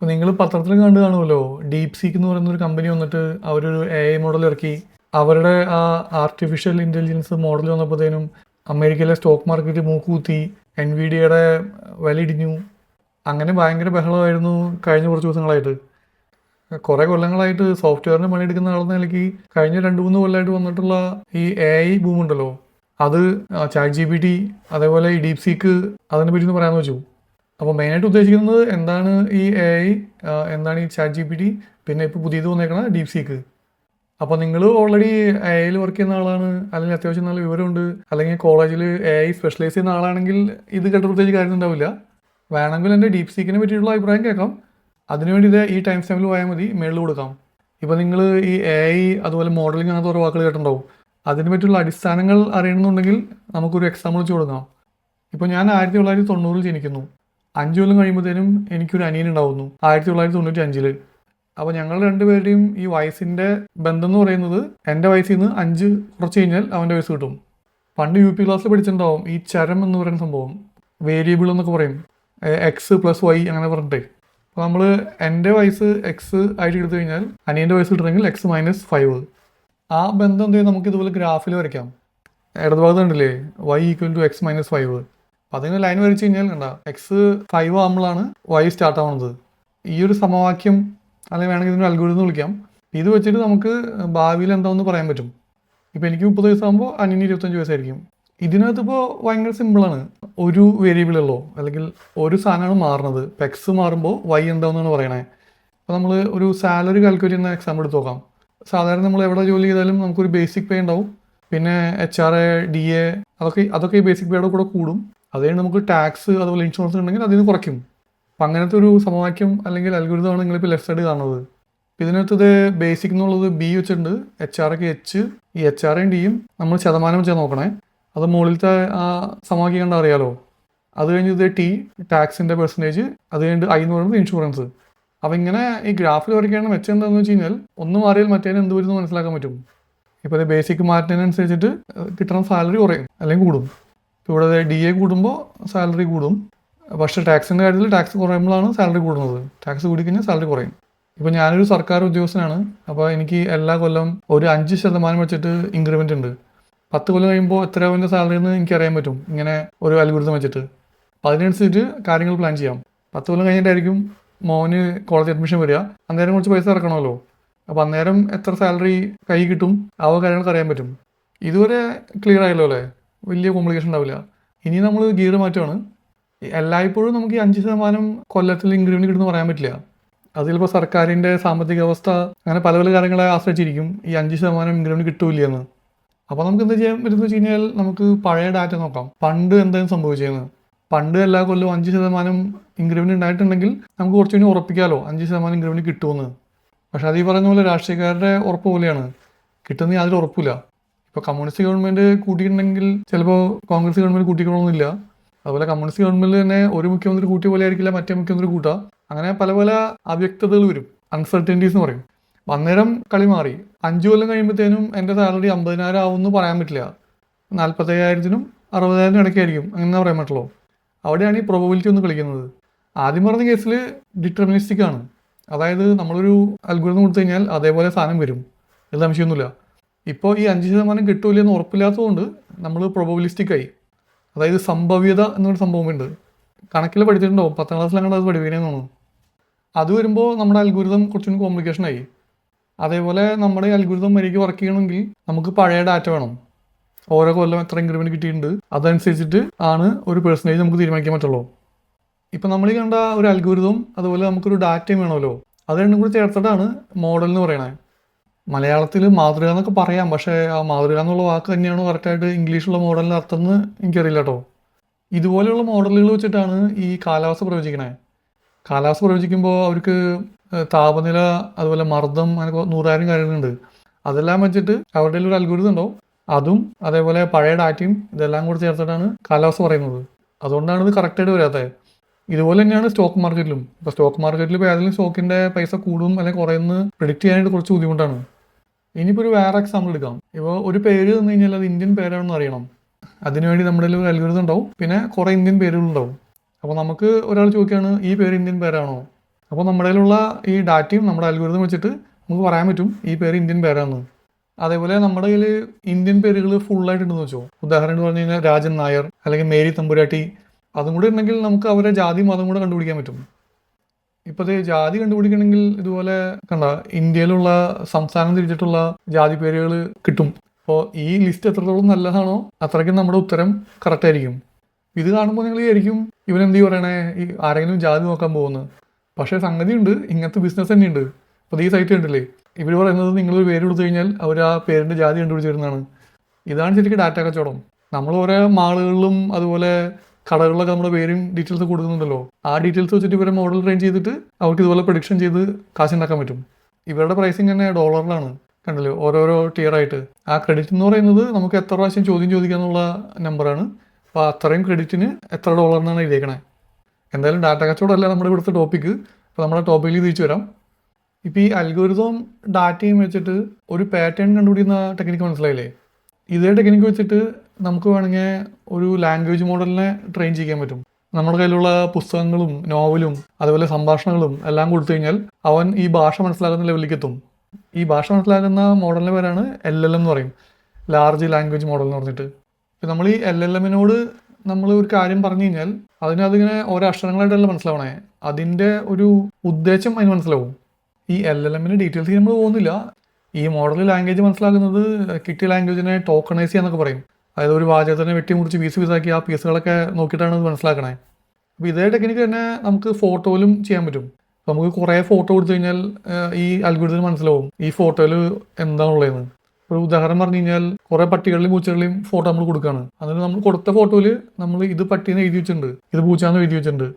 അപ്പോൾ നിങ്ങൾ പത്രത്തിൽ കണ്ടു കാണുമല്ലോ? ഡീപ് സീക്ക് എന്ന് പറയുന്ന ഒരു കമ്പനി വന്നിട്ട് അവരൊരു എ ഐ മോഡൽ ഇറക്കി. അവരുടെ ആ ആർട്ടിഫിഷ്യൽ ഇന്റലിജൻസ് മോഡൽ വന്നപ്പോഴത്തേനും അമേരിക്കയിലെ സ്റ്റോക്ക് മാർക്കറ്റ് മൂക്കുകുത്തി എൻ വി ഡിയുടെ വില ഇടിഞ്ഞു അങ്ങനെ ഭയങ്കര ബഹളമായിരുന്നു കഴിഞ്ഞ കുറച്ച് ദിവസങ്ങളായിട്ട്. കുറേ കൊല്ലങ്ങളായിട്ട് സോഫ്റ്റ്വെയറിന് പണിയെടുക്കുന്ന ആളെന്ന നിലയ്ക്ക് കഴിഞ്ഞ രണ്ട് മൂന്ന് കൊല്ലമായിട്ട് വന്നിട്ടുള്ള ഈ എ ഐ ബൂമുണ്ടല്ലോ അത് ചാറ്റ് ജി പി ടി അതേപോലെ ഈ ഡീപ് സീക്ക് അതിനെ പറ്റി ഒന്ന് പറയാമെന്ന് വെച്ചു അപ്പോൾ മെയിനായിട്ട് ഉദ്ദേശിക്കുന്നത് എന്താണ് ഈ എ ഐ എന്താണ് ഈ ചാറ്റ് ജി പി ടി പിന്നെ ഇപ്പോൾ പുതിയത് വന്നേക്കണ ഡീപ് സീക്ക് അപ്പോൾ നിങ്ങൾ ഓൾറെഡി എ ഐയിൽ വർക്ക് ചെയ്യുന്ന ആളാണ് അല്ലെങ്കിൽ അത്യാവശ്യം നല്ല വിവരമുണ്ട് അല്ലെങ്കിൽ കോളേജിൽ എ ഐ സ്പെഷ്യലൈസ് ചെയ്യുന്ന ആളാണെങ്കിൽ ഇത് കേട്ട പ്രത്യേകിച്ച് കാര്യം ഉണ്ടാവില്ല. വേണമെങ്കിൽ എന്റെ ഡീപ് സീക്കിനെ പറ്റിയിട്ടുള്ള അഭിപ്രായം കേൾക്കാം. അതിനുവേണ്ടി ഇത് ഈ ടൈം സ്റ്റാമ്പിൽ പോയാൽ മതി മേളിൽ കൊടുക്കാം. ഇപ്പോൾ നിങ്ങൾ ഈ എ ഐ അതുപോലെ മോഡലിംഗ് അങ്ങനത്തെ ഓരോ വാക്കുകൾ കേട്ടിട്ടുണ്ടാവും. അതിനെ പറ്റിയുള്ള അടിസ്ഥാനങ്ങൾ അറിയണമെന്നുണ്ടെങ്കിൽ നമുക്കൊരു എക്സാമ്പിൾ വെച്ച് കൊടുക്കാം. ഇപ്പോൾ ഞാൻ ആയിരത്തി തൊള്ളായിരത്തി തൊണ്ണൂറിൽ ജനിക്കുന്നു. അഞ്ച് കൊല്ലം കഴിയുമ്പോഴത്തേനും എനിക്കൊരു അനിയൻ ഉണ്ടാവുന്നു ആയിരത്തി തൊള്ളായിരത്തി തൊണ്ണൂറ്റി അഞ്ചിൽ അപ്പോൾ ഞങ്ങൾ രണ്ടുപേരുടെയും ഈ വയസ്സിന്റെ ബന്ധം എന്ന് പറയുന്നത് എന്റെ വയസ്സിൽ നിന്ന് അഞ്ച് കുറച്ച് കഴിഞ്ഞാൽ അവന്റെ വയസ്സ് കിട്ടും. പണ്ട് യു പി ക്ലാസ്സിൽ പഠിച്ചിട്ടുണ്ടാവും ഈ ചരം എന്ന് പറയുന്ന സംഭവം വേരിയബിൾ എന്നൊക്കെ പറയും. എക്സ് പ്ലസ് വൈ അങ്ങനെ പറഞ്ഞിട്ട്. അപ്പോൾ നമ്മൾ എന്റെ വയസ്സ് എക്സ് ആയിട്ട് എടുത്തു കഴിഞ്ഞാൽ അനിയന്റെ വയസ്സ് കിട്ടണമെങ്കിൽ എക്സ് മൈനസ് ഫൈവ് ആ ബന്ധം എന്ത് നമുക്ക് ഇതുപോലെ ഗ്രാഫിൽ വരയ്ക്കാം. ഇടതുഭാഗത്ത് ഉണ്ടല്ലേ Y equal to X minus five അപ്പം അതിന് ലൈൻ വരച്ച് കഴിഞ്ഞാൽ കണ്ട എക്സ് ഫൈവ് ആകുമ്പോഴാണ് വൈ സ്റ്റാർട്ട് ആവുന്നത്. ഈ ഒരു സമവാക്യം അല്ലെങ്കിൽ വേണമെങ്കിൽ ഇതിന് അൽഗോരിതം വിളിക്കാം. ഇത് വെച്ചിട്ട് നമുക്ക് ഭാവിയിൽ എന്താണെന്ന് പറയാൻ പറ്റും. ഇപ്പോൾ എനിക്ക് മുപ്പത് വയസ്സാകുമ്പോൾ അനിയന് ഇരുപത്തഞ്ച് വയസ്സായിരിക്കും. ഇതിനകത്ത് ഇപ്പോൾ ഭയങ്കര സിമ്പിളാണ് ഒരു വേരിയബിൾ ഉള്ളോ അല്ലെങ്കിൽ ഒരു സാധനമാണ് മാറുന്നത്. ഇപ്പം എക്സ് മാറുമ്പോൾ വൈ എന്താണെന്നാണ് പറയണേ. അപ്പോൾ നമ്മൾ ഒരു സാലറി കാൽക്കുലേറ്റ് ചെയ്യുന്ന എക്സാമ്പിൾ എടുത്ത് നോക്കാം. സാധാരണ നമ്മൾ എവിടെ ജോലി ചെയ്താലും നമുക്കൊരു ബേസിക് പേ ഉണ്ടാവും. പിന്നെ H R A D A അതൊക്കെ അതൊക്കെ ഈ ബേസിക് പേയുടെ കൂടെ കൂടും. അത് കഴിഞ്ഞ് നമുക്ക് ടാക്സ് അതുപോലെ ഇൻഷുറൻസ് ഉണ്ടെങ്കിൽ അതിന് കുറയ്ക്കും. അപ്പം അങ്ങനത്തെ ഒരു സമവാക്യം അല്ലെങ്കിൽ അൽഗുരുതമാണ് നിങ്ങളിപ്പോൾ ലെഫ്റ്റ് സൈഡ് കാണുന്നത്. ഇപ്പം ഇതിനകത്ത് ഇത് ബേസിക് എന്നുള്ളത് ബി വെച്ചിട്ടുണ്ട്. എച്ച് ആർ ഒക്കെ എച്ച് ഈ എച്ച് ആറും ഡിയും നമ്മൾ ശതമാനം വെച്ചാൽ നോക്കണേ. അത് മുകളിലത്തെ ആ സമവാക്യം കണ്ടാൽ അറിയാലോ? അത് കഴിഞ്ഞ് ഇത് ടി ടാക്സിന്റെ പെർസെന്റേജ് അത് കഴിഞ്ഞിട്ട് ഐ എന്ന് പറയുന്നത് ഇൻഷുറൻസ് അപ്പം ഇങ്ങനെ ഈ ഗ്രാഫിൽ വരയ്ക്കുകയാണ് മെച്ചം എന്താണെന്ന് വെച്ച് കഴിഞ്ഞാൽ ഒന്ന് മാറിയാൽ മറ്റേതിന് എന്ത് വരുന്നു മനസ്സിലാക്കാൻ പറ്റും. ഇപ്പോൾ ബേസിക് മാറ്റുന്നതിനനുസരിച്ചിട്ട് കിട്ടുന്ന സാലറി കുറയും അല്ലെങ്കിൽ കൂടും. ഇവിടെ ഡി എ കൂടുമ്പോൾ സാലറി കൂടും. പക്ഷേ ടാക്സിന്റെ കാര്യത്തിൽ ടാക്സ് കുറയുമ്പോഴാണ് സാലറി കൂടുന്നത്. ടാക്സ് കൂടിക്കഴിഞ്ഞാൽ സാലറി കുറയും. ഇപ്പോൾ ഞാനൊരു സർക്കാർ ഉദ്യോഗസ്ഥനാണ്. അപ്പോൾ എനിക്ക് എല്ലാ കൊല്ലം ഒരു അഞ്ച് ശതമാനം വെച്ചിട്ട് ഇൻക്രിമെന്റ് ഉണ്ട്. പത്ത് കൊല്ലം കഴിയുമ്പോൾ എത്ര അവന്റെ സാലറി എന്ന് എനിക്ക് അറിയാൻ പറ്റും. ഇങ്ങനെ ഒരു അൽഗുരുതം വെച്ചിട്ട്. അപ്പോൾ അതിനനുസരിച്ച് കാര്യങ്ങൾ പ്ലാൻ ചെയ്യാം. പത്ത് കൊല്ലം കഴിഞ്ഞിട്ടായിരിക്കും മോന് കോളേജ് അഡ്മിഷൻ വരിക. അന്നേരം കുറച്ച് പൈസ ഇറക്കണമല്ലോ. അപ്പോൾ അന്നേരം എത്ര സാലറി കൈ കിട്ടും? ആ കാര്യങ്ങൾക്ക് അറിയാൻ പറ്റും. ഇതുവരെ ക്ലിയർ ആയല്ലോ അല്ലേ? വലിയ കോംപ്ലിക്കേഷൻ ഉണ്ടാവില്ല. ഇനി നമ്മൾ ഗിയർ മാറ്റുകയാണ് എല്ലായ്പ്പോഴും നമുക്ക് ഈ അഞ്ച് ശതമാനം കൊല്ലത്തിൽ ഇൻക്രിമെന്റ് കിട്ടുമെന്ന് പറയാൻ പറ്റില്ല. അത് ചിലപ്പോൾ സർക്കാരിന്റെ സാമ്പത്തിക അവസ്ഥ അങ്ങനെ പല പല കാര്യങ്ങളെ ആശ്രയിച്ചിരിക്കും. ഈ അഞ്ച് ശതമാനം ഇൻക്രിമെന്റ് കിട്ടൂല എന്ന്. അപ്പോൾ നമുക്ക് എന്താ ചെയ്യാൻ പറ്റുന്നത് വെച്ച് കഴിഞ്ഞാൽ നമുക്ക് പഴയ ഡാറ്റ നോക്കാം. പണ്ട് എന്തായാലും സംഭവിച്ചതെന്ന് പണ്ട് എല്ലാ കൊല്ലവും അഞ്ച് ശതമാനം ഇൻക്രിമെന്റ് ഉണ്ടായിട്ടുണ്ടെങ്കിൽ നമുക്ക് കുറച്ച് കഴിഞ്ഞ് ഉറപ്പിക്കാമല്ലോ അഞ്ച് ശതമാനം ഇൻക്രിമെന്റ് കിട്ടുമെന്ന്. പക്ഷേ അത് ഈ പറയുന്ന പോലെ രാഷ്ട്രീയക്കാരുടെ ഉറപ്പ് പോലെയാണ്. കിട്ടുന്ന യാതൊരു ഉറപ്പില്ല ഇപ്പോൾ കമ്മ്യൂണിസ്റ്റ് ഗവൺമെന്റ് കൂട്ടിയിട്ടുണ്ടെങ്കിൽ ചിലപ്പോൾ കോൺഗ്രസ് ഗവൺമെന്റ് കൂട്ടിക്കണമെന്നില്ല അതുപോലെ കമ്മ്യൂണിസ്റ്റ് ഗവൺമെന്റ് തന്നെ ഒരു മുഖ്യമന്ത്രി കൂട്ടിയ പോലെ ആയിരിക്കില്ല മറ്റേ മുഖ്യമന്ത്രി കൂട്ടുക അങ്ങനെ പല പല അവ്യക്തതകൾ വരും. അൺസർട്ടനിറ്റീസ് എന്ന് പറയും. അന്നേരം കളി മാറി. അഞ്ചു കൊല്ലം കഴിയുമ്പോഴത്തേനും എന്റെ സാലറി അമ്പതിനായിരം ആവുമെന്ന് പറയാൻ പറ്റില്ല. നാൽപ്പത്തയ്യായിരത്തിനും അറുപതിനായിരത്തിനും ഇടയ്ക്കായിരിക്കും. അങ്ങനെ പറയാൻ പറ്റുള്ളൂ. അവിടെയാണ് ഈ പ്രോബിലിറ്റി ഒന്ന് കളിക്കുന്നത്. ആദ്യം പറഞ്ഞ കേസിൽ ഡിറ്റർമിനിസ്റ്റിക് ആണ്. അതായത് നമ്മളൊരു അത്ഭുതം കൊടുത്തു കഴിഞ്ഞാൽ അതേപോലെ സാധനം വരും. ഇത് സംശയമൊന്നുമില്ല. ഇപ്പോൾ ഈ അഞ്ച് ശതമാനം കിട്ടൂല എന്ന് ഉറപ്പില്ലാത്തതുകൊണ്ട് നമ്മൾ പ്രൊബബിലിസ്റ്റിക് ആയി. അതായത് സംഭവ്യത എന്നൊരു സംഭവമുണ്ട്. കണക്കിൽ പഠിച്ചിട്ടുണ്ടാവും. പത്താം ക്ലാസ്സിൽ അങ്ങോട്ട് അത് പഠിപ്പിക്കണമെന്ന് തോന്നുന്നു. അത് വരുമ്പോൾ നമ്മുടെ അൽഗുരുതം കുറച്ചും കോംപ്ലിക്കേഷൻ ആയി. അതേപോലെ നമ്മുടെ അൽഗുരുതം മര്യാദയ്ക്ക് വർക്ക് ചെയ്യണമെങ്കിൽ നമുക്ക് പഴയ ഡാറ്റ വേണം. ഓരോ കൊല്ലം എത്ര ഇൻക്രിമെന്റ് കിട്ടിയിട്ടുണ്ട്. അതനുസരിച്ചിട്ട് ആണ് ഒരു പേഴ്സന്റേജ് നമുക്ക് തീരുമാനിക്കാൻ പറ്റുള്ളൂ. ഇപ്പം നമ്മൾ കണ്ട ഒരു അൽഗുരുതം അതുപോലെ നമുക്കൊരു ഡാറ്റയും വേണമല്ലോ. അത് രണ്ടും കൂടി ചേർത്തിട്ടാണ് മോഡൽ എന്ന് പറയണത് മലയാളത്തിൽ മാതൃക എന്നൊക്കെ പറയാം. പക്ഷേ ആ മാതൃക എന്നുള്ള വാക്ക് തന്നെയാണ് കറക്റ്റായിട്ട് ഇംഗ്ലീഷുള്ള മോഡലിന്റെ അർത്ഥം എന്ന് എനിക്കറിയില്ല കേട്ടോ ഇതുപോലെയുള്ള മോഡലുകൾ വെച്ചിട്ടാണ് ഈ കാലാവസ്ഥ പ്രവചിക്കണേ. കാലാവസ്ഥ പ്രവചിക്കുമ്പോൾ അവർക്ക് താപനില അതുപോലെ മർദ്ദം അങ്ങനെ നൂറായിരം കാര്യങ്ങളുണ്ട്. അതെല്ലാം വെച്ചിട്ട് അവരുടെ ഒരു അൽഗുരുതം ഉണ്ടാവും. അതും അതേപോലെ പഴയ ഡാറ്റയും ഇതെല്ലാം കൂടി ചേർത്തിട്ടാണ് കാലാവസ്ഥ പറയുന്നത്. അതുകൊണ്ടാണ് ഇത് കറക്റ്റായിട്ട് വരാത്തത് ഇതുപോലെ തന്നെയാണ് സ്റ്റോക്ക് മാർക്കറ്റിലും ഇപ്പോൾ സ്റ്റോക്ക് മാർക്കറ്റിൽ ഇപ്പോൾ ഏതെങ്കിലും സ്റ്റോക്കിന്റെ പൈസ കൂടും അല്ലെങ്കിൽ കുറയുമെന്ന് പ്രിഡിക്റ്റ് ചെയ്യാനായിട്ട് കുറച്ച് ബുദ്ധിമുട്ടാണ്. ഇനിയിപ്പോൾ ഒരു വേറെ എക്സാമ്പിൾ എടുക്കാം. ഇപ്പോൾ ഒരു പേര് തന്നു കഴിഞ്ഞാൽ അത് ഇന്ത്യൻ പേരാണെന്ന് അറിയണം. അതിനുവേണ്ടി നമ്മുടെ ഒരു അൽഗുരുതം ഉണ്ടാവും. പിന്നെ കുറേ ഇന്ത്യൻ പേരുകളുണ്ടാവും അപ്പോൾ നമുക്ക് ഒരാൾ ചോദിക്കുകയാണ് ഈ പേര് ഇന്ത്യൻ പേരാണോ? അപ്പോൾ നമ്മുടെ കയ്യിലുള്ള ഈ ഡാറ്റയും നമ്മുടെ അൽഗോരിതം വെച്ചിട്ട് നമുക്ക് പറയാൻ പറ്റും ഈ പേര് ഇന്ത്യൻ പേരാണെന്ന് അതേപോലെ നമ്മുടെ കയ്യിൽ ഇന്ത്യൻ പേരുകൾ ഫുള്ളായിട്ടുണ്ടെന്ന് വെച്ചോ. ഉദാഹരണം പറഞ്ഞു കഴിഞ്ഞാൽ രാജൻ നായർ അല്ലെങ്കിൽ മേരി തമ്പുരാട്ടി. അതും കൂടെ ഉണ്ടെങ്കിൽ നമുക്ക് അവരെ ജാതി മതം കൂടെ കണ്ടുപിടിക്കാൻ പറ്റും. ഇപ്പോഴത്തെ ജാതി കണ്ടുപിടിക്കണമെങ്കിൽ ഇതുപോലെ കണ്ട ഇന്ത്യയിലുള്ള സംസ്ഥാനം തിരിച്ചിട്ടുള്ള ജാതി പേരുകൾ കിട്ടും. അപ്പോൾ ഈ ലിസ്റ്റ് എത്രത്തോളം നല്ലതാണോ അത്രയ്ക്കും നമ്മുടെ ഉത്തരം കറക്റ്റ് ആയിരിക്കും. ഇത് കാണുമ്പോൾ നിങ്ങൾ വിചാരിക്കും ഇവനെന്ത് പറയണേ? ഈ ആരെങ്കിലും ജാതി നോക്കാൻ പോകുന്നത് പക്ഷേ സംഗതി ഉണ്ട് ഇങ്ങനത്തെ ബിസിനസ് തന്നെയുണ്ട്. അപ്പോൾ ഈ സൈറ്റ് കണ്ടില്ലേ? ഇവർ പറയുന്നത് നിങ്ങൾ ഒരു പേര് കൊടുത്തു കഴിഞ്ഞാൽ അവർ ആ പേരിന്റെ ജാതി കണ്ടുപിടിച്ച് തരുന്നതാണ്. ഇതാണ് ശരിക്കും ഡാറ്റ കച്ചവടം. നമ്മൾ ഓരോ മാളുകളിലും അതുപോലെ കടകളിലൊക്കെ നമ്മുടെ പേരും ഡീറ്റെയിൽസ് കൊടുക്കുന്നുണ്ടല്ലോ. ആ ഡീറ്റെയിൽസ് വെച്ചിട്ട് ഇവരെ മോഡൽ ട്രെയിൻ ചെയ്തിട്ട് അവർക്ക് ഇതുപോലെ പ്രൊഡിക്ഷൻ ചെയ്ത് കാശുണ്ടാക്കാൻ പറ്റും. ഇവരുടെ പ്രൈസിങ് തന്നെ ഡോളറിലാണ് കണ്ടല്ലോ? ഓരോരോ ടിയർ ആയിട്ട്. ആ ക്രെഡിറ്റ് എന്ന് പറയുന്നത് നമുക്ക് എത്ര പ്രാവശ്യം ചോദ്യം ചോദിക്കാന്നുള്ള നമ്പറാണ് അപ്പോൾ അത്രയും ക്രെഡിറ്റിന് എത്ര ഡോളറിനാണ് എഴുതിയേക്കണേ. എന്തായാലും ഡാറ്റ കച്ചവടമല്ല നമ്മുടെ ഇവിടുത്തെ ടോപ്പിക്ക് അപ്പോൾ നമ്മുടെ ടോപ്പിക്കിൽ തിരിച്ചു വരാം. ഇപ്പോൾ ഈ അൽഗോരിതം ഡാറ്റയും വെച്ചിട്ട് ഒരു പാറ്റേൺ കണ്ടുപിടിക്കുന്ന ടെക്നിക്ക് മനസ്സിലായില്ലേ? ഇതേ ടെക്നിക്ക് വെച്ചിട്ട് നമുക്ക് വേണമെങ്കിൽ ഒരു ലാംഗ്വേജ് മോഡലിനെ ട്രെയിൻ ചെയ്യാൻ പറ്റും. നമ്മുടെ കയ്യിലുള്ള പുസ്തകങ്ങളും നോവലും അതുപോലെ സംഭാഷണങ്ങളും എല്ലാം കൊടുത്തു കഴിഞ്ഞാൽ അവൻ ഈ ഭാഷ മനസ്സിലാക്കുന്ന ലെവലിലേക്ക് എത്തും. ഈ ഭാഷ മനസ്സിലാക്കുന്ന മോഡലിന്റെ പേരാണ് എൽ എൽ എം എന്ന് പറയും. ലാർജ് ലാംഗ്വേജ് മോഡൽ എന്ന് പറഞ്ഞിട്ട്. ഇപ്പം നമ്മൾ ഈ എൽ എൽ എമ്മിനോട് നമ്മൾ ഒരു കാര്യം പറഞ്ഞു കഴിഞ്ഞാൽ അതിന് അതിങ്ങനെ ഓരോ അക്ഷരങ്ങളായിട്ടല്ല മനസ്സിലാവണേ? അതിന്റെ ഒരു ഉദ്ദേശം അതിന് മനസ്സിലാവും. ഈ എൽ എൽ എമ്മിന്റെ ഡീറ്റെയിൽസ് നമ്മൾ പോകുന്നില്ല. ഈ മോഡൽ ലാംഗ്വേജ് മനസ്സിലാക്കുന്നത് കിട്ടിയ ലാംഗ്വേജിനെ ടോക്കണൈസ് ചെയ്യാന്നൊക്കെ പറയും. അതായത് ഒരു വാചകത്തിനെ വെട്ടിമുറിച്ച് പീസ് പീസാക്കി ആ പീസുകളൊക്കെ നോക്കിയിട്ടാണ് ഇത് മനസ്സിലാക്കണേ. അപ്പോൾ ഇതേ ടെക്നിക്ക് തന്നെ നമുക്ക് ഫോട്ടോയിലും ചെയ്യാൻ പറ്റും. നമുക്ക് കുറേ ഫോട്ടോ കൊടുത്തു കഴിഞ്ഞാൽ ഈ അൽഗോരിതം മനസ്സിലാവും. ഈ ഫോട്ടോയിൽ എന്താണുള്ളതെന്ന് ഒരു ഉദാഹരണം പറഞ്ഞു കഴിഞ്ഞാൽ കുറേ പട്ടികളിലും പൂച്ചകളിലും ഫോട്ടോ നമ്മൾ കൊടുക്കുകയാണ് അന്നേരം നമ്മൾ കൊടുത്ത ഫോട്ടോയിൽ നമ്മൾ ഇത് പട്ടീനെ എഴുതി വെച്ചിട്ടുണ്ട് ഇത് പൂച്ചാന്ന് എഴുതി വെച്ചിട്ടുണ്ട്.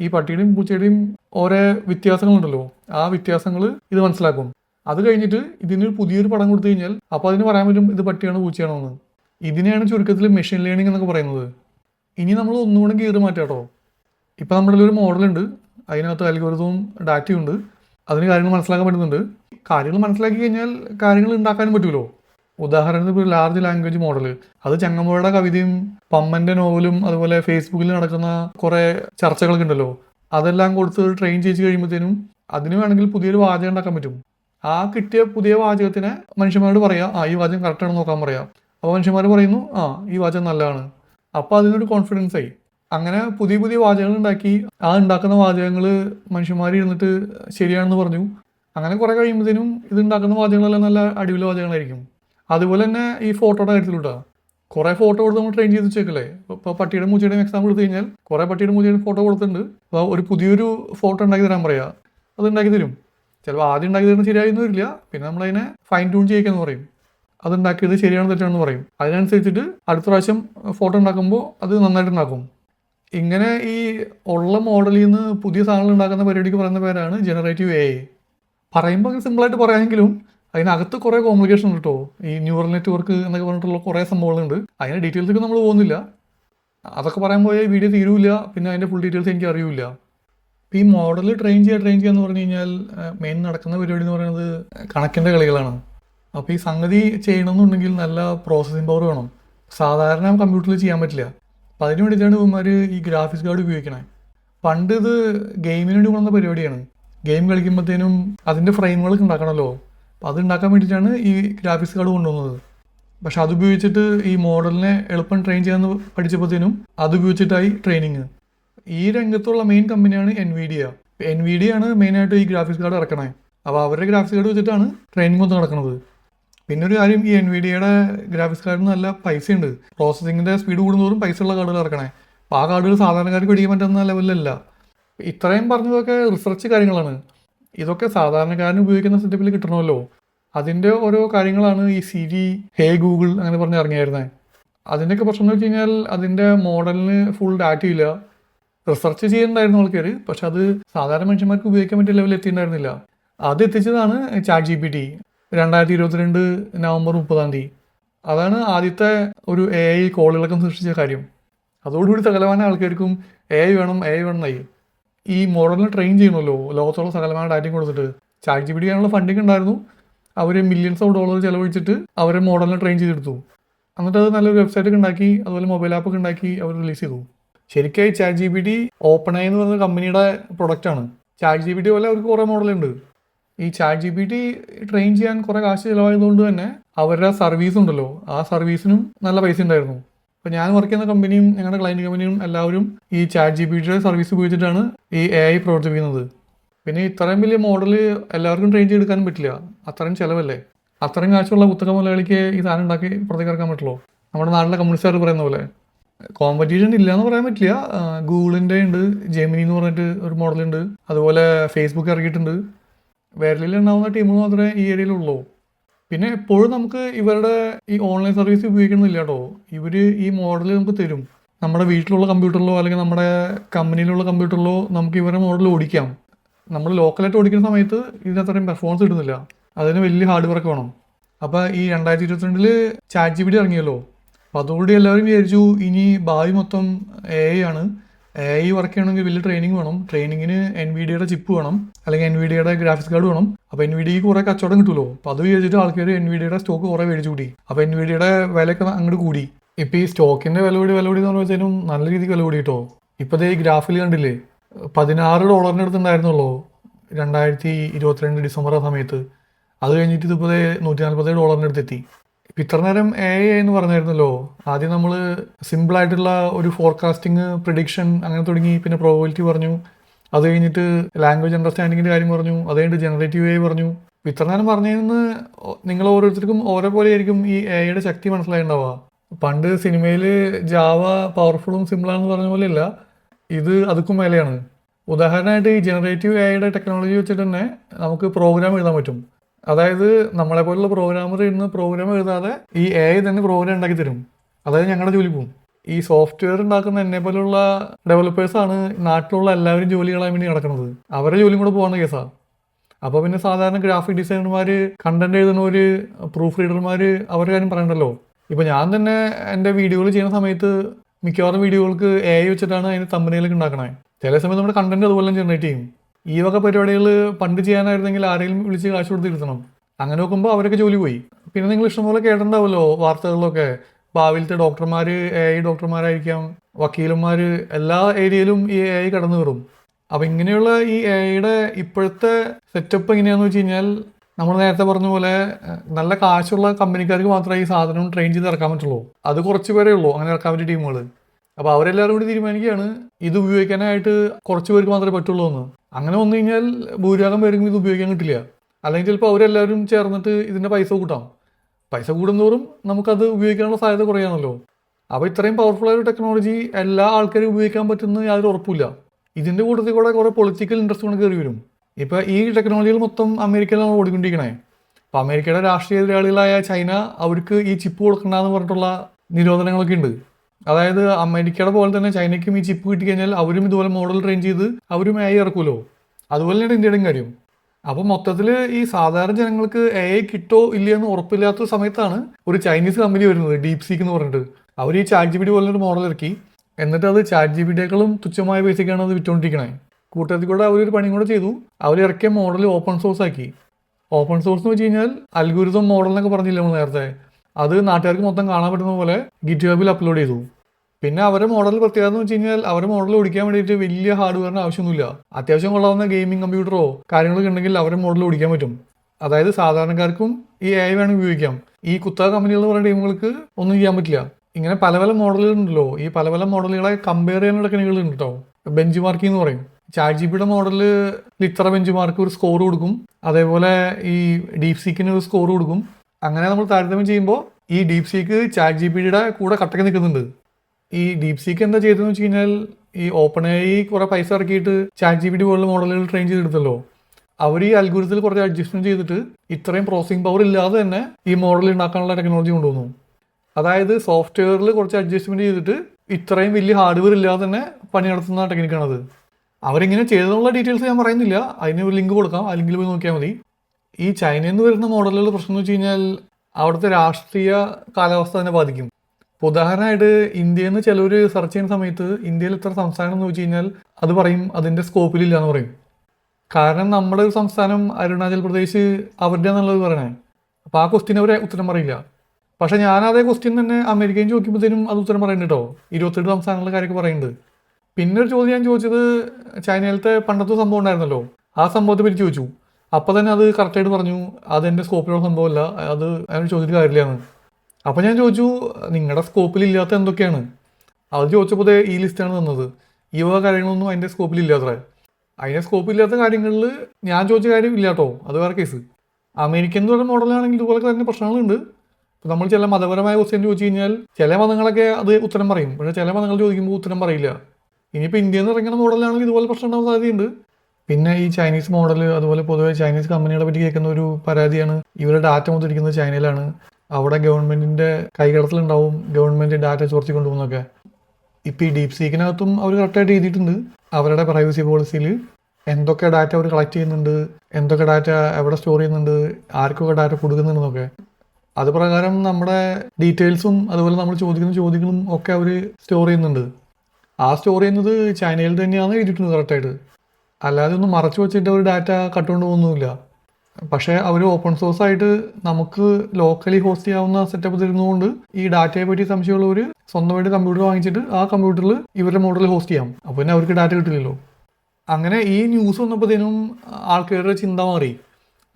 ഈ പട്ടിയുടെയും പൂച്ചയുടെയും ഓരോ വ്യത്യാസങ്ങളുണ്ടല്ലോ. ആ വ്യത്യാസങ്ങൾ ഇത് മനസ്സിലാക്കും. അത് കഴിഞ്ഞിട്ട് ഇതിനൊരു പുതിയൊരു പടം കൊടുത്തു കഴിഞ്ഞാൽ അപ്പോൾ അതിന് പറയാൻ പറ്റും ഇത് പട്ടിയാണോ പൂച്ചയാണോ എന്ന്. ഇതിനെയാണ് ചുരുക്കത്തിൽ മെഷീൻ ലേണിംഗ് എന്നൊക്കെ പറയുന്നത്. ഇനി നമ്മൾ ഒന്നുകൂടെ ഗിയർ മാറ്റാം കേട്ടോ ഇപ്പം നമ്മുടെ ഒരു മോഡലുണ്ട് അതിനകത്ത് അൽഗോരിതവും ഡാറ്റയും ഉണ്ട്. അതിന് കാര്യങ്ങൾ മനസ്സിലാക്കാൻ പറ്റുന്നുണ്ട്. കാര്യങ്ങൾ മനസ്സിലാക്കി കഴിഞ്ഞാൽ കാര്യങ്ങൾ ഉണ്ടാക്കാനും പറ്റുമല്ലോ ഉദാഹരണത്തിന് ഇപ്പോൾ ലാർജ് ലാംഗ്വേജ് മോഡൽ അത് ചങ്ങമ്പുഴയുടെ കവിതയും പമ്മന്റെ നോവലും അതുപോലെ ഫേസ്ബുക്കിൽ നടക്കുന്ന കുറേ ചർച്ചകളൊക്കെ ഉണ്ടല്ലോ. അതെല്ലാം കൊടുത്ത് ട്രെയിൻ ചെയ്ത് കഴിയുമ്പോഴത്തേനും അതിന് വേണമെങ്കിൽ പുതിയൊരു വാചകം ഉണ്ടാക്കാൻ പറ്റും. ആ കിട്ടിയ പുതിയ വാചകത്തിനെ മനുഷ്യന്മാരോട് പറയാം ആ ഈ വാചകം കറക്റ്റാണെന്ന് നോക്കാൻ പറയാം. അപ്പോൾ മനുഷ്യന്മാർ പറയുന്നു ആ ഈ വാചകം നല്ലതാണ്. അപ്പോൾ അതിനൊരു കോൺഫിഡൻസ് ആയി. അങ്ങനെ പുതിയ പുതിയ വാചകങ്ങൾ ഉണ്ടാക്കി. ആ ഉണ്ടാക്കുന്ന വാചകങ്ങൾ മനുഷ്യന്മാർ ഇരുന്നിട്ട് ശരിയാണെന്ന് പറഞ്ഞു. അങ്ങനെ കുറേ കഴിയുമ്പോഴത്തേനും ഇത് ഉണ്ടാക്കുന്ന വാചകങ്ങളെല്ലാം നല്ല അടിപൊളി വാചകങ്ങളായിരിക്കും. അതുപോലെ തന്നെ ഈ ഫോട്ടോയുടെ കാര്യത്തിലൂട്ടാ കുറേ ഫോട്ടോ കൊടുത്ത് നമ്മൾ ട്രെയിൻ ചെയ്ത് വെച്ചേക്കല്ലേ? ഇപ്പോൾ പട്ടിയുടെ മൂച്ചയുടെയും എക്സാമ്പിൾ എടുത്തു കഴിഞ്ഞാൽ കുറേ പട്ടിയുടെ മൂച്ചയുടെ ഫോട്ടോ കൊടുത്തിട്ടുണ്ട്. അപ്പോൾ ഒരു പുതിയൊരു ഫോട്ടോ ഉണ്ടാക്കി തരാൻ പറയാം. അത് ഉണ്ടാക്കി തരും. ചിലപ്പോൾ ആദ്യം ഉണ്ടാക്കിയത് ശരിയായെന്ന് വരില്ല പിന്നെ നമ്മളതിനെ ഫൈൻ ട്യൂൺ ചെയ്യിക്കാന്ന് പറയും. അത് ഉണ്ടാക്കിയത് ശരിയാണെന്ന് തെറ്റാണെന്ന് പറയും. അതിനനുസരിച്ചിട്ട് അടുത്ത പ്രാവശ്യം ഫോട്ടോ ഉണ്ടാക്കുമ്പോൾ അത് നന്നായിട്ട് ഉണ്ടാക്കും. ഇങ്ങനെ ഈ ഉള്ള മോഡലിൽ നിന്ന് പുതിയ സാധനങ്ങൾ ഉണ്ടാക്കുന്ന പരിപാടിക്ക് പറയുന്ന പേരാണ് ജനറേറ്റീവ് എ പറയുമ്പോൾ അങ്ങനെ സിമ്പിളായിട്ട് പറയാമെങ്കിലും അതിനകത്ത് കുറേ കോംപ്ലിക്കേഷൻ ഉണ്ട് കേട്ടോ ഈ ന്യൂറൽ നെറ്റ്വർക്ക് എന്നൊക്കെ പറഞ്ഞിട്ടുള്ള കുറേ സംഭവങ്ങളുണ്ട്. അതിന്റെ ഡീറ്റെയിൽസൊക്കെ നമ്മൾ പോകുന്നില്ല. അതൊക്കെ പറയാൻ പോയാൽ വീഡിയോ തീരൂല പിന്നെ അതിന്റെ ഫുൾ ഡീറ്റെയിൽസ് എനിക്ക് അറിയില്ല. ഈ മോഡൽ ട്രെയിൻ ചെയ്യുക ട്രെയിൻ ചെയ്യുക എന്ന് പറഞ്ഞു കഴിഞ്ഞാൽ മെയിൻ നടക്കുന്ന പരിപാടി എന്ന് പറയുന്നത് കണക്കിന്റെ കളികളാണ്. അപ്പോൾ ഈ സംഗതി ചെയ്യണമെന്നുണ്ടെങ്കിൽ നല്ല പ്രോസസ്സിംഗ് പവർ വേണം. സാധാരണ കമ്പ്യൂട്ടറിൽ ചെയ്യാൻ പറ്റില്ല. അപ്പോൾ അതിന് വേണ്ടിയിട്ടാണ് ഇവന്മാർ ഈ ഗ്രാഫിക്സ് കാർഡ് ഉപയോഗിക്കണേ. പണ്ട് ഇത് ഗെയിമിന് വേണ്ടി കൊണ്ടുവന്ന പരിപാടിയാണ്. ഗെയിം കളിക്കുമ്പോഴത്തേനും അതിന്റെ ഫ്രെയിമുകളൊക്കെ ഉണ്ടാക്കണമല്ലോ അപ്പോൾ അത് ഉണ്ടാക്കാൻ വേണ്ടിയിട്ടാണ് ഈ ഗ്രാഫിക്സ് കാർഡ് കൊണ്ടുവന്നത്. പക്ഷെ അത് ഉപയോഗിച്ചിട്ട് ഈ മോഡലിനെ എളുപ്പം ട്രെയിൻ ചെയ്യാന്ന് പഠിച്ചപ്പോഴത്തേനും അത് ഉപയോഗിച്ചിട്ടായി ട്രെയിനിങ് ഈ രംഗത്തുള്ള മെയിൻ കമ്പനിയാണ് N V D N V D ആണ് മെയിനായിട്ട് ഈ ഗ്രാഫിക്സ് കാർഡ് ഇറക്കണേ അപ്പോൾ അവരുടെ ഗ്രാഫിക്സ് കാർഡ് വെച്ചിട്ടാണ് ട്രെയിനിങ് മൊത്തം നടക്കുന്നത് പിന്നെ ഒരു കാര്യം ഈ എൻ വി ഡിയുടെ ഗ്രാഫിക്സ് കാർഡിന് നല്ല പൈസയുണ്ട്. പ്രോസസ്സിങ്ങിന്റെ സ്പീഡ് കൂടുന്നതോറും പൈസ ഉള്ള കാർഡുകൾ ഇറക്കണേ അപ്പോൾ ആ കാർഡുകൾ സാധാരണക്കാർക്ക് പിടിക്കാൻ പറ്റുന്ന ലെവലിലല്ല ഇത്രയും പറഞ്ഞതൊക്കെ റിസർച്ച് കാര്യങ്ങളാണ്. ഇതൊക്കെ സാധാരണക്കാരന് ഉപയോഗിക്കുന്ന സെറ്റപ്പിൽ കിട്ടണമല്ലോ. അതിന്റെ ഓരോ കാര്യങ്ങളാണ് ഈ സിരി ഹേ ഗൂഗിൾ അങ്ങനെ പറഞ്ഞ് ഇറങ്ങിയായിരുന്നത് അതിന്റെയൊക്കെ പ്രശ്നം എന്ന് വെച്ച് കഴിഞ്ഞാൽ അതിന്റെ മോഡലിന് ഫുൾ ഡാറ്റ ഇല്ല. റിസർച്ച് ചെയ്യുന്നുണ്ടായിരുന്നു ആൾക്കാർ പക്ഷെ അത് സാധാരണ മനുഷ്യന്മാർക്ക് ഉപയോഗിക്കാൻ പറ്റിയ ലെവലിൽ എത്തിയിട്ടുണ്ടായിരുന്നില്ല. അത് എത്തിച്ചതാണ് ചാറ്റ് ജി പി ടി രണ്ടായിരത്തി ഇരുപത്തിരണ്ട് നവംബർ മുപ്പതാം തീയതി. അതാണ് ആദ്യത്തെ ഒരു എ ഐ കോളിളക്കം സൃഷ്ടിച്ച കാര്യം. അതോടുകൂടി സകലമാന ആൾക്കാർക്കും എ ഐ വേണം എ ഐ വേണം എന്നായി. ഈ മോഡലിനെ ട്രെയിൻ ചെയ്യണമല്ലോ ലോകത്തുള്ള സകലമായ ഡാറ്റയും കൊടുത്തിട്ട്. ചാറ്റ് ജി പി ടി ചെയ്യാനുള്ള ഫണ്ടിങ് ഉണ്ടായിരുന്നു. അവർ മില്യൺസ് ഓഫ് ഡോളർ ചിലവഴിച്ചിട്ട് അവരെ മോഡലിനെ ട്രെയിൻ ചെയ്തെടുത്തു. എന്നിട്ട് അത് നല്ലൊരു വെബ്സൈറ്റ് ഒക്കെ ഉണ്ടാക്കി അതുപോലെ മൊബൈൽ ആപ്പ് ഒക്കെ ഉണ്ടാക്കി അവർ റിലീസ് ചെയ്തു. ശരിക്കും chat G P T open എന്ന് പറയുന്ന കമ്പനിയുടെ പ്രൊഡക്റ്റ് ആണ്. ചാറ്റ് ജി പി ടി പോലെ അവർക്ക് കുറേ മോഡലുണ്ട് ഈ chat G P T train ചെയ്യാൻ കുറേ കാശ് ചിലവായതുകൊണ്ട് തന്നെ അവരുടെ സർവീസ് ഉണ്ടല്ലോ. ആ സർവീസിനും നല്ല പൈസ ഉണ്ടായിരുന്നു. അപ്പോൾ ഞാൻ വർക്ക് ചെയ്യുന്ന കമ്പനിയും ഞങ്ങളുടെ ക്ലയന്റ് കമ്പനിയും എല്ലാവരും ഈ ചാറ്റ് ജി പി ടിയുടെ സർവീസ് ഉപയോഗിച്ചിട്ടാണ് ഈ എ ഐ പ്രവർത്തിപ്പിക്കുന്നത്. പിന്നെ ഇത്രയും വലിയ മോഡൽ എല്ലാവർക്കും ട്രെയിൻ ചെയ്തെടുക്കാനും പറ്റില്ല. അത്രയും ചിലവല്ലേ? അത്രയും കാശുള്ള കുത്തക മുതലാളിക്ക് ഈ സാധനം ഉണ്ടാക്കി പുറത്തേക്ക് ഇറക്കാൻ പറ്റുള്ളൂ. നമ്മുടെ നാട്ടിലെ കമ്മ്യൂണിസ്റ്റുകാർ പറയുന്ന പോലെ. കോമ്പറ്റീഷൻ ഇല്ല എന്ന് പറയാൻ പറ്റില്ല. ഗൂഗിളിന്റെ ഉണ്ട് ജെമിനി എന്ന് പറഞ്ഞിട്ട് ഒരു മോഡലുണ്ട് അതുപോലെ ഫേസ്ബുക്ക് ഇറക്കിയിട്ടുണ്ട് വിരലിൽ ഉണ്ടാവുന്ന ടീമുകൾ മാത്രമേ ഈ ഏരിയയിലുള്ളൂ പിന്നെ എപ്പോഴും നമുക്ക് ഇവരുടെ ഈ ഓൺലൈൻ സർവീസ് ഉപയോഗിക്കണമെന്നില്ല കേട്ടോ. ഇവർ ഈ മോഡൽ നമുക്ക് തരും. നമ്മുടെ വീട്ടിലുള്ള കമ്പ്യൂട്ടറിലോ അല്ലെങ്കിൽ നമ്മുടെ കമ്പനിയിലുള്ള കമ്പ്യൂട്ടറിലോ നമുക്ക് ഇവരുടെ മോഡൽ ഓടിക്കാം. നമ്മൾ ലോക്കലായിട്ട് ഓടിക്കുന്ന സമയത്ത് ഇതിന് അത്രയും പെർഫോമൻസ് കിട്ടുന്നില്ല. അതിന് വലിയ ഹാർഡ് വർക്ക് വേണം. അപ്പോൾ ഈ രണ്ടായിരത്തി ഇരുപത്തിരണ്ടിൽ ചാറ്റ് ജി ബി ഇറങ്ങിയല്ലോ. അപ്പോൾ അതോടുകൂടി എല്ലാവരും വിചാരിച്ചു ഇനി ഭാവി മൊത്തം എ ഐ ആണ്. എ ഐ വർക്ക് ചെയ്യണമെങ്കിൽ വലിയ ട്രെയിനിങ് വേണം. ട്രെയിനിങ്ങിന് എൻ വി ഡിയുടെ ചിപ്പ് വേണം. അല്ലെങ്കിൽ എൻ വി ഡിയുടെ ഗ്രാഫിക്സ് കാർഡ് വേണം. അപ്പോൾ എൻ വി ഡിക്ക് കുറേ കച്ചവടം കിട്ടുമല്ലോ. അപ്പോൾ അത് വിചാരിച്ചിട്ട് ആൾക്കാർ എൻ വി ഡിയുടെ സ്റ്റോക്ക് കുറേ മേടിച്ചു കൂടി അപ്പോൾ എൻ വി ഡിയുടെ വിലയൊക്കെ അങ്ങോട്ട് കൂടി. ഇപ്പോൾ ഈ സ്റ്റോക്കിന്റെ വില കൂടി വില കൂടി എന്ന് പറഞ്ഞാലും നല്ല രീതിക്ക് വില കൂടി കേട്ടോ. ഇപ്പോൾ ഈ ഗ്രാഫിൽ കണ്ടില്ലേ? പതിനാറ് ഡോളറിന്റെ അടുത്തുണ്ടായിരുന്നുള്ളൂ രണ്ടായിരത്തി ഇരുപത്തിരണ്ട് ഡിസംബർ ആ സമയത്ത്. അത് കഴിഞ്ഞിട്ട് ഇതിപ്പോൾ നൂറ്റി നാൽപ്പത്തേഴ് ഡോളറിന്റെ അടുത്തെത്തി ഇപ്പം ഇത്ര നേരം എ ഐ എന്ന് പറഞ്ഞായിരുന്നല്ലോ. ആദ്യം നമ്മൾ സിമ്പിൾ ആയിട്ടുള്ള ഒരു ഫോർകാസ്റ്റിംഗ് പ്രിഡിക്ഷൻ അങ്ങനെ തുടങ്ങി പിന്നെ പ്രോബിലിറ്റി പറഞ്ഞു. അത് കഴിഞ്ഞിട്ട് ലാംഗ്വേജ് അണ്ടർസ്റ്റാൻഡിങ്ങിന്റെ കാര്യം പറഞ്ഞു. അത് കഴിഞ്ഞിട്ട് ജനറേറ്റീവ് എ പറഞ്ഞു. ഇത്ര നേരം നിങ്ങൾ ഓരോരുത്തർക്കും ഓരോ പോലെ ആയിരിക്കും ഈ എ ഐയുടെ ശക്തി മനസ്സിലായിട്ടുണ്ടാവുക പണ്ട് സിനിമയിൽ ജാവ പവർഫുള്ളും സിമ്പിളാണെന്ന് പറഞ്ഞ പോലെയല്ല ഇത് അതുക്കും മേലെയാണ്. ഉദാഹരണമായിട്ട് ഈ ജനറേറ്റീവ് എ ഐയുടെ ടെക്നോളജി വെച്ചിട്ട് തന്നെ നമുക്ക് പ്രോഗ്രാം എഴുതാൻ പറ്റും. അതായത് നമ്മളെ പോലുള്ള പ്രോഗ്രാമർ ഇരുന്ന് പ്രോഗ്രാം എഴുതാതെ ഈ എ ഐ തന്നെ പ്രോഗ്രാം ഉണ്ടാക്കി തരും. അതായത് ഞങ്ങളുടെ ജോലി പോകും ഈ സോഫ്റ്റ്വെയർ ഉണ്ടാക്കുന്ന എന്നെ പോലുള്ള ഡെവലപ്പേഴ്സാണ് നാട്ടിലുള്ള എല്ലാവരും ജോലി കളയാൻ വേണ്ടി നടക്കുന്നത്. അവരുടെ ജോലിയും കൂടെ പോകുന്ന കേസാണ് അപ്പോൾ പിന്നെ സാധാരണ ഗ്രാഫിക് ഡിസൈനർമാർ കണ്ടന്റ് എഴുതുന്നവർ പ്രൂഫ് റീഡർമാർ അവരുടെ കാര്യം പറയണ്ടല്ലോ. ഇപ്പോൾ ഞാൻ തന്നെ എന്റെ വീഡിയോകൾ ചെയ്യുന്ന സമയത്ത് മിക്കവാറും വീഡിയോകൾക്ക് എ ഐ വെച്ചിട്ടാണ് അതിന് തമ്പനയിലൊക്കെ ഉണ്ടാക്കണേ. ചില സമയത്ത് നമ്മുടെ കണ്ടന്റ് അതുപോലെ ജനറേറ്റ് ചെയ്യും. ഈ വക പരിപാടികൾ പണ്ട് ചെയ്യാനായിരുന്നെങ്കിൽ ആരെങ്കിലും വിളിച്ച് കാശ് കൊടുത്തിരുത്തണം. അങ്ങനെ നോക്കുമ്പോൾ അവരൊക്കെ ജോലി പോയി. പിന്നെ നിങ്ങൾ ഇഷ്ടംപോലെ കേട്ടിട്ടുണ്ടാവുമല്ലോ വാർത്തകളിലൊക്കെ. ഭാവിയിലത്തെ ഡോക്ടർമാർ എ ഐ ഡോക്ടർമാരായിരിക്കാം വക്കീലന്മാർ എല്ലാ ഏരിയയിലും ഈ എ ഐ കടന്നു കയറും. അപ്പം ഇങ്ങനെയുള്ള ഈ എ ഐയുടെ ഇപ്പോഴത്തെ സെറ്റപ്പ് എങ്ങനെയാണെന്ന് വെച്ച് കഴിഞ്ഞാൽ നമ്മൾ നേരത്തെ പറഞ്ഞ പോലെ നല്ല കാശുള്ള കമ്പനിക്കാർക്ക് മാത്രമേ ഈ സാധനം ട്രെയിൻ ചെയ്ത് ഇറക്കാൻ പറ്റുള്ളൂ. അത് കുറച്ച് പേരേ ഉള്ളൂ അങ്ങനെ ഇറക്കാൻ പറ്റിയ ടീമുകൾ അപ്പോൾ അവരെല്ലാവരും കൂടി തീരുമാനിക്കുകയാണ് ഇത് ഉപയോഗിക്കാനായിട്ട് കുറച്ച് പേർക്ക് മാത്രമേ പറ്റുള്ളൂ എന്ന്. അങ്ങനെ വന്നു കഴിഞ്ഞാൽ ഭൂരിഭാഗം പേർക്കും ഇത് ഉപയോഗിക്കാൻ കിട്ടില്ല. അല്ലെങ്കിൽ ചിലപ്പോൾ അവരെല്ലാവരും ചേർന്നിട്ട് ഇതിന്റെ പൈസ കൂട്ടാം. പൈസ കൂടുന്തോറും നമുക്കത് ഉപയോഗിക്കാനുള്ള സാധ്യത കുറയാണല്ലോ. അപ്പോൾ ഇത്രയും പവർഫുൾ ആയ ഒരു ടെക്നോളജി എല്ലാ ആൾക്കാരും ഉപയോഗിക്കാൻ പറ്റുന്ന യാതൊരു ഉറപ്പില്ല ഇതിന്റെ കൂട്ടത്തിൽ കൂടെ കുറേ പൊളിറ്റിക്കൽ ഇൻട്രസ്റ്റ് കൊണ്ട് കയറി വരും. ഇപ്പോൾ ഈ ടെക്നോളജികൾ മൊത്തം അമേരിക്കയിലാണ് ഓടിക്കൊണ്ടിരിക്കണേ. അപ്പോൾ അമേരിക്കയുടെ രാഷ്ട്രീയ എതിരാളികളായ ചൈന അവർക്ക് ഈ ചിപ്പ് കൊടുക്കണ്ടെന്ന് പറഞ്ഞിട്ടുള്ള നിരോധനങ്ങളൊക്കെ ഉണ്ട്. അതായത് അമേരിക്കയുടെ പോലെ തന്നെ ചൈനയ്ക്കും ഈ ചിപ്പ് കിട്ടിക്കഴിഞ്ഞാൽ അവരും ഇതുപോലെ മോഡൽ ട്രെയിൻ ചെയ്ത് അവരും എ ഐ ഇറക്കുമല്ലോ. അതുപോലെ തന്നെയാണ് ഇന്ത്യയുടെയും കാര്യം. അപ്പോൾ മൊത്തത്തിൽ ഈ സാധാരണ ജനങ്ങൾക്ക് എ ഐ കിട്ടോ ഇല്ലയെന്ന് ഉറപ്പില്ലാത്ത സമയത്താണ് ഒരു ചൈനീസ് കമ്പനി വരുന്നത് ഡീപ് സീക്ക് എന്ന് പറഞ്ഞിട്ട്. അവർ ഈ ചാറ്റ് ജി ബി ഡി പോലൊരു മോഡൽ ഇറക്കി. എന്നിട്ട് അത് ചാറ്റ് ജി ബി ഡിയേക്കാളും തുച്ഛമായ പൈസയ്ക്കാണ് അത് വിറ്റുകൊണ്ടിരിക്കണേ കൂട്ടത്തിൽ കൂടെ അവരൊരു പണിയും കൂടെ ചെയ്തു. അവർ ഇറക്കിയ മോഡൽ ഓപ്പൺ സോഴ്സ് ആക്കി. ഓപ്പൺ സോഴ്സ് എന്ന് വെച്ച് കഴിഞ്ഞാൽ അൽഗുരുതം മോഡൽ എന്നൊക്കെ പറഞ്ഞില്ല നമ്മൾ നേരത്തെ? അത് നാട്ടുകാർക്ക് മൊത്തം കാണാൻ പറ്റുന്ന പോലെ ഗിറ്റ് ഹബിൽ അപ്ലോഡ് ചെയ്തു. പിന്നെ അവരുടെ മോഡൽ പ്രത്യേകത എന്ന് വെച്ച് കഴിഞ്ഞാൽ അവരുടെ മോഡൽ ഓടിക്കാൻ വേണ്ടിയിട്ട് വലിയ ഹാർഡ്വെയറിന് ആവശ്യമൊന്നുമില്ല. അത്യാവശ്യം കൊള്ളാവുന്ന ഗെയിമിംഗ് കമ്പ്യൂട്ടറോ കാര്യങ്ങളൊക്കെ ഉണ്ടെങ്കിൽ അവരുടെ മോഡൽ ഓടിക്കാൻ പറ്റും. അതായത് സാധാരണക്കാർക്കും ഈ എ ഐ വേണം ഉപയോഗിക്കാം. ഈ കുത്ത കമ്പനികൾ പറയുന്ന ടീമുകൾക്ക് ഒന്നും ചെയ്യാൻ പറ്റില്ല. ഇങ്ങനെ പല പല മോഡലുകൾ ഉണ്ടല്ലോ. ഈ പല പല മോഡലുകളെ കമ്പയർ ടെക്നിക്കുകൾ ഉണ്ട് കേട്ടോ ബെഞ്ച് മാർക്കിംഗ് എന്ന് പറയും. ചാറ്റ് ജി പിയുടെ മോഡൽ ഇത്ര ബെഞ്ച് മാർക്ക് ഒരു സ്കോർ കൊടുക്കും. അതേപോലെ ഈ ഡീപ് സീക്കിന് ഒരു സ്കോർ കൊടുക്കും. അങ്ങനെ നമ്മൾ താരതമ്യം ചെയ്യുമ്പോൾ ഈ ഡീപ് സീക്ക് ചാറ്റ് ജി ബിയുടെ കൂടെ കട്ടക്ക് നിൽക്കുന്നുണ്ട്. ഈ ഡീപ് സീക്ക് എന്താ ചെയ്തതെന്ന് വെച്ച് കഴിഞ്ഞാൽ ഈ ഓപ്പൺ ഐ കുറെ പൈസ ഇറക്കിയിട്ട് ചാറ്റ് ജി പി പോലുള്ള മോഡലുകൾ ട്രെയിൻ ചെയ്തെടുത്തല്ലോ. അവർ ഈ അൽഗുരത്തിൽ കുറച്ച് അഡ്ജസ്റ്റ്മെന്റ് ചെയ്തിട്ട് ഇത്രയും പ്രോസസിംഗ് പവർ ഇല്ലാതെ തന്നെ ഈ മോഡൽ ഉണ്ടാക്കാനുള്ള ടെക്നോളജി കൊണ്ടുവന്നു. അതായത് സോഫ്റ്റ്വെയറിൽ കുറച്ച് അഡ്ജസ്റ്റ്മെന്റ് ചെയ്തിട്ട് ഇത്രയും വലിയ ഹാർഡ്വെയർ ഇല്ലാതെ തന്നെ പണി നടത്തുന്ന ടെക്നിക്കാണത് അവരിങ്ങനെ ചെയ്തതുള്ള ഡീറ്റെയിൽസ് ഞാൻ പറയുന്നില്ല. അതിന് ഒരു ലിങ്ക് കൊടുക്കാം. ആ ലിങ്കിൽ പോയി നോക്കിയാൽ മതി. ഈ ചൈനയിൽ നിന്ന് വരുന്ന മോഡലുകൾ പ്രശ്നം എന്ന് വെച്ച് കഴിഞ്ഞാൽ അവിടുത്തെ രാഷ്ട്രീയ കാലാവസ്ഥ തന്നെ ബാധിക്കും. ഉദാഹരണമായിട്ട് ഇന്ത്യയിൽ നിന്ന് ചിലവർ സെർച്ച് ചെയ്യുന്ന സമയത്ത് ഇന്ത്യയിൽ എത്ര സംസ്ഥാനം എന്ന് വെച്ച് കഴിഞ്ഞാൽ അത് പറയും അതിന്റെ സ്കോപ്പിലില്ല എന്ന് പറയും. കാരണം നമ്മുടെ ഒരു സംസ്ഥാനം അരുണാചൽ പ്രദേശ് അവരുടെ എന്നുള്ളത് പറയണേ. അപ്പോൾ ആ ക്വസ്റ്റ്യൻ അവർ ഉത്തരം പറയില്ല. പക്ഷേ ഞാൻ അതേ ക്വസ്റ്റ്യൻ തന്നെ അമേരിക്കയിൽ ചോദിക്കുമ്പോഴത്തേനും അത് ഉത്തരം പറയുന്നുണ്ട് കേട്ടോ ഇരുപത്തെട്ട് സംസ്ഥാനങ്ങളുടെ കാര്യമൊക്കെ പറയുന്നുണ്ട് പിന്നെ ഒരു ചോദ്യം ഞാൻ ചോദിച്ചത് ചൈനയിലത്തെ പണ്ടത്തെ സംഭവം ഉണ്ടായിരുന്നല്ലോ. ആ സംഭവത്തെ പറ്റി ചോദിച്ചു. അപ്പോൾ തന്നെ അത് കറക്റ്റായിട്ട് പറഞ്ഞു. അത് എന്റെ സ്കോപ്പിലുള്ള സംഭവമല്ല. അത് അതിനോട് ചോദിച്ചിട്ട് കാര്യമില്ലാന്ന്. അപ്പോൾ ഞാൻ ചോദിച്ചു നിങ്ങളുടെ സ്കോപ്പിൽ ഇല്ലാത്ത എന്തൊക്കെയാണ്? അത് ചോദിച്ചപ്പോൾ ഈ ലിസ്റ്റാണ് തന്നത്. ഈ വക കാര്യങ്ങളൊന്നും അതിന്റെ സ്കോപ്പിൽ ഇല്ലാത്രേ അതിന്റെ സ്കോപ്പില്ലാത്ത കാര്യങ്ങളിൽ ഞാൻ ചോദിച്ച കാര്യം ഇല്ലാട്ടോ അത് വേറെ കേസ് അമേരിക്കൻ എന്ന് പറയുന്ന മോഡലാണെങ്കിൽ ഇതുപോലെ തന്നെ പ്രശ്നങ്ങളുണ്ട്. നമ്മൾ ചില മതപരമായ ക്വസ്റ്റ്യൻ ചോദിച്ചു കഴിഞ്ഞാൽ ചില മതങ്ങളൊക്കെ അത് ഉത്തരം പറയും. പക്ഷേ ചില മതങ്ങൾ ചോദിക്കുമ്പോൾ ഉത്തരം പറയില്ല. ഇനിയിപ്പോൾ ഇന്ത്യയിൽ നിന്ന് ഇറങ്ങുന്ന മോഡലാണെങ്കിൽ ഇതുപോലെ പ്രശ്നം ഉണ്ടാവാൻ സാധ്യതയുണ്ട്. പിന്നെ ഈ ചൈനീസ് മോഡൽ അതുപോലെ പൊതുവെ ചൈനീസ് കമ്പനികളെ പറ്റി കേൾക്കുന്ന ഒരു പരാതിയാണ്. ഇവരുടെ ഡാറ്റ മുതിരിക്കുന്നത് ചൈനയിലാണ് അവിടെ ഗവൺമെന്റിന്റെ കൈകടത്തിലുണ്ടാവും ഗവൺമെന്റ് ഡാറ്റ ചോർത്തി കൊണ്ടുപോകുന്നൊക്കെ ഇപ്പം ഈ ഡീപ് സീക്കിനകത്തും അവർ കറക്റ്റായിട്ട് എഴുതിയിട്ടുണ്ട്. അവരുടെ പ്രൈവസി പോളിസിയിൽ എന്തൊക്കെ ഡാറ്റ അവർ കളക്ട് ചെയ്യുന്നുണ്ട് എന്തൊക്കെ ഡാറ്റ എവിടെ സ്റ്റോർ ചെയ്യുന്നുണ്ട് ആർക്കൊക്കെ ഡാറ്റ കൊടുക്കുന്നുണ്ടെന്നൊക്കെ. അത് പ്രകാരം നമ്മുടെ ഡീറ്റെയിൽസും അതുപോലെ നമ്മൾ ചോദിക്കുന്ന ചോദ്യങ്ങളും ഒക്കെ അവർ സ്റ്റോർ ചെയ്യുന്നുണ്ട്. ആ സ്റ്റോർ ചെയ്യുന്നത് ചൈനയിൽ തന്നെയാണ് എഴുതിയിട്ടുണ്ട് കറക്റ്റായിട്ട് അല്ലാതെ ഒന്നും മറച്ചു വെച്ചിട്ട് ഒരു ഡാറ്റ കട്ടുകൊണ്ട് പോകുന്നുമില്ല. പക്ഷേ അവർ ഓപ്പൺ സോഴ്സ് ആയിട്ട് നമുക്ക് ലോക്കലി ഹോസ്റ്റ് ചെയ്യാവുന്ന സെറ്റപ്പ് തരുന്നതുകൊണ്ട് ഈ ഡാറ്റയെ പറ്റി സംശയമുള്ളവർ സ്വന്തമായിട്ട് കമ്പ്യൂട്ടർ വാങ്ങിച്ചിട്ട് ആ കമ്പ്യൂട്ടറിൽ ഇവരുടെ മോഡൽ ഹോസ്റ്റ് ചെയ്യാം. അപ്പോൾ പിന്നെ അവർക്ക് ഡാറ്റ കിട്ടില്ലല്ലോ. അങ്ങനെ ഈ ന്യൂസ് വന്നപ്പോഴത്തേനും ആൾക്കാരുടെ ചിന്ത മാറി.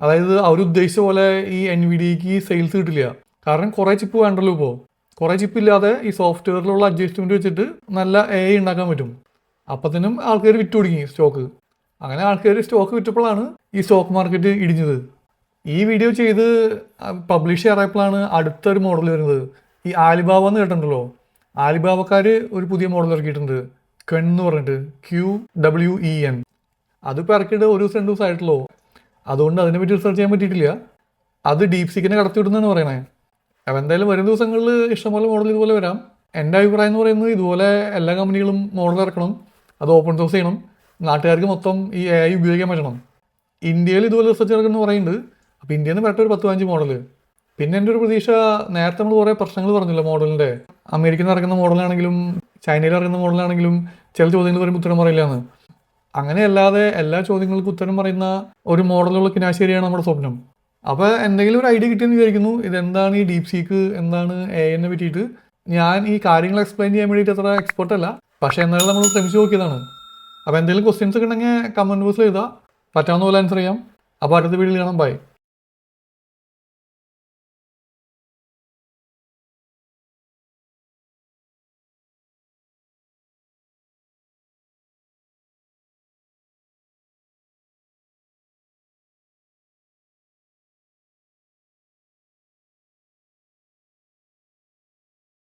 അതായത് അവർ ഉദ്ദേശിച്ച പോലെ ഈ എൻ വി ഡിക്ക് സെയിൽസ് കിട്ടില്ല. കാരണം കുറേ ചിപ്പ് വേണ്ടല്ലോ ഇപ്പോൾ കുറേ ചിപ്പ് ഇല്ലാതെ ഈ സോഫ്റ്റ്വെയറിലുള്ള അഡ്ജസ്റ്റ്മെന്റ് വെച്ചിട്ട് നല്ല എ ഉണ്ടാക്കാൻ പറ്റും. അപ്പത്തിനും ആൾക്കാർ വിറ്റ് തുടങ്ങി സ്റ്റോക്ക് അങ്ങനെ ആൾക്കാർ സ്റ്റോക്ക് വിറ്റപ്പോഴാണ് ഈ സ്റ്റോക്ക് മാർക്കറ്റ് ഇടിഞ്ഞത്. ഈ വീഡിയോ ചെയ്ത് പബ്ലിഷ് ചെയ്യാറായപ്പോഴാണ് അടുത്തൊരു മോഡൽ വരുന്നത്. ഈ ആലിബാബ എന്ന് കേട്ടിട്ടുണ്ടല്ലോ? ആലിബാബക്കാർ ഒരു പുതിയ മോഡൽ ഇറക്കിയിട്ടുണ്ട്. ക്വൻ എന്ന് പറഞ്ഞിട്ട്. ക്യു ഡബ്ല്യു ഇ എൻ അതിപ്പോൾ ഇറക്കിയിട്ട് ഒരു ദിവസം രണ്ട് ദിവസം ആയിട്ടുള്ളൂ. അതുകൊണ്ട് അതിനെപ്പറ്റി റിസർച്ച് ചെയ്യാൻ പറ്റിയിട്ടില്ല. അത് ഡീപ് സീക്കിനെ കടത്തി വിടുന്നതാണ് പറയണേ. അപ്പം എന്തായാലും വരും ദിവസങ്ങളിൽ ഇഷ്ടംപോലെ മോഡൽ ഇതുപോലെ വരാം. എന്റെ അഭിപ്രായം എന്ന് പറയുന്നത് ഇതുപോലെ എല്ലാ കമ്പനികളും മോഡൽ ഇറക്കണം. അത് ഓപ്പൺ സോഴ്സ് ചെയ്യണം. നാട്ടുകാർക്ക് മൊത്തം ഈ എ ഐ ഉപയോഗിക്കാൻ പറ്റണം. ഇന്ത്യയിൽ ഇതുപോലെ റിസർച്ച് നടക്കുന്നു പറയുന്നുണ്ട്. അപ്പോൾ ഇന്ത്യയിൽ നിന്ന് വരട്ടെ ഒരു പത്ത് പതിനഞ്ച് മോഡൽ പിന്നെ എന്റെ ഒരു പ്രതീക്ഷ നേരത്തെ നമ്മൾ കുറേ പ്രശ്നങ്ങൾ പറഞ്ഞില്ല മോഡലിന്റെ അമേരിക്കയിൽ നടക്കുന്ന മോഡലാണെങ്കിലും ചൈനയിൽ ഇറങ്ങുന്ന മോഡലാണെങ്കിലും ചില ചോദ്യങ്ങൾ പറയുമ്പോൾ ഉത്തരം പറയില്ല എന്ന് അങ്ങനെയല്ലാതെ എല്ലാ ചോദ്യങ്ങൾക്കും ഉത്തരം പറയുന്ന ഒരു മോഡലുള്ള കിനാശേരിയാണ് നമ്മുടെ സ്വപ്നം. അപ്പോൾ എന്തെങ്കിലും ഒരു ഐഡിയ കിട്ടിയെന്ന് വിചാരിക്കുന്നു. ഇതെന്താണ് ഈ ഡീപ് സീക്ക് എന്താണ് എ എന്നെ പറ്റിയിട്ട്? ഞാൻ ഈ കാര്യങ്ങൾ എക്സ്പ്ലെയിൻ ചെയ്യാൻ വേണ്ടിയിട്ട് അത്ര എക്സ്പെർട്ട് അല്ല. പക്ഷേ എന്നാലും നമ്മൾ ശ്രമിച്ചു നോക്കിയതാണ്. അപ്പോൾ എന്തെങ്കിലും ക്വസ്റ്റ്യൻസ് ഒക്കെ ഉണ്ടെങ്കിൽ കമന്റ് ബോക്സിൽ എഴുതാം പറ്റാവുന്ന പോലെ ആൻസർ ചെയ്യാം. അപ്പോൾ അടുത്ത വീഡിയോയിൽ കാണാം. ബൈ